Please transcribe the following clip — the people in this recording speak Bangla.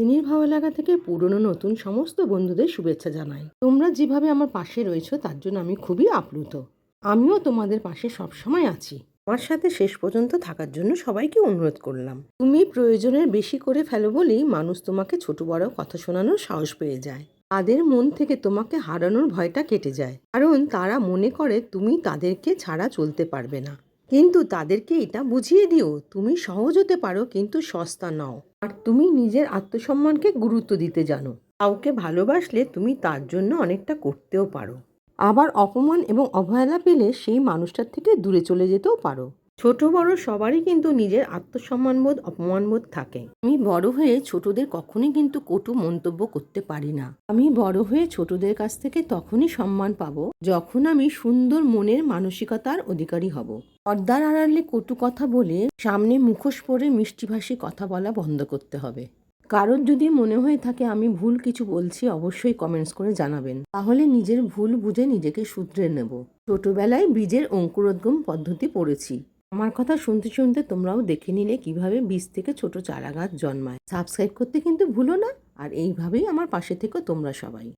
মিনির ভালো লাগা থেকে পুরনো নতুন সমস্ত বন্ধুদের শুভেচ্ছা জানাই। তোমরা যেভাবে আমার পাশে রয়েছো, তার জন্য আমি খুবই আপ্লুত। আমিও তোমাদের পাশে সবসময় আছি। আমার সাথে শেষ পর্যন্ত থাকার জন্য সবাইকে অনুরোধ করলাম। তুমি প্রয়োজনের বেশি করে ফেলো বলেই মানুষ তোমাকে ছোট বড় কথা শোনানোর সাহস পেয়ে যায়। তাদের মন থেকে তোমাকে হারানোর ভয়টা কেটে যায়। কারণ তারা মনে করে তুমি তাদেরকে ছাড়া চলতে পারবে না। কিন্তু তাদেরকে এটা বুঝিয়ে দিও, তুমি সহজ হতে পারো কিন্তু সস্তা নও। আর তুমি নিজের আত্মসম্মানকে গুরুত্ব দিতে জানো। কাউকে ভালোবাসলে তুমি তার জন্য অনেকটা করতেও পারো। আবার অপমান এবং অবহেলা পেলে সেই মানুষটার থেকে দূরে চলে যেতেও পারো। ছোট বড় সবারই কিন্তু নিজের আত্মসম্মানবোধ, অপমানবোধ থাকে। আমি বড় হয়ে ছোটদের কখনোই কিন্তু কটু মন্তব্য করতে পারি না। আমি বড় হয়ে ছোটদের কাছ থেকে তখনই সম্মান পাবো যখন আমি সুন্দর মনের মানসিকতার অধিকারী হব। পর্দার আড়ালে কটু কথা বলে সামনে মুখোশ পরে মিষ্টিভাষী কথা বলা বন্ধ করতে হবে। কারোর যদি মনে হয়ে থাকে আমি ভুল কিছু বলছি, অবশ্যই কমেন্টস করে জানাবেন। তাহলে নিজের ভুল বুঝে নিজেকে শুধরে নেব। ছোটবেলায় বীজের অঙ্কুরোদ্গম পদ্ধতি পড়েছি। আমার কথা শুনতে শুনতে তোমরাও দেখে নিলে কীভাবে বীজ থেকে ছোট চারা গাছ জন্মায়। সাবস্ক্রাইব করতে কিন্তু ভুলো না। আর এইভাবেই আমার পাশে থেকো তোমরা সবাই।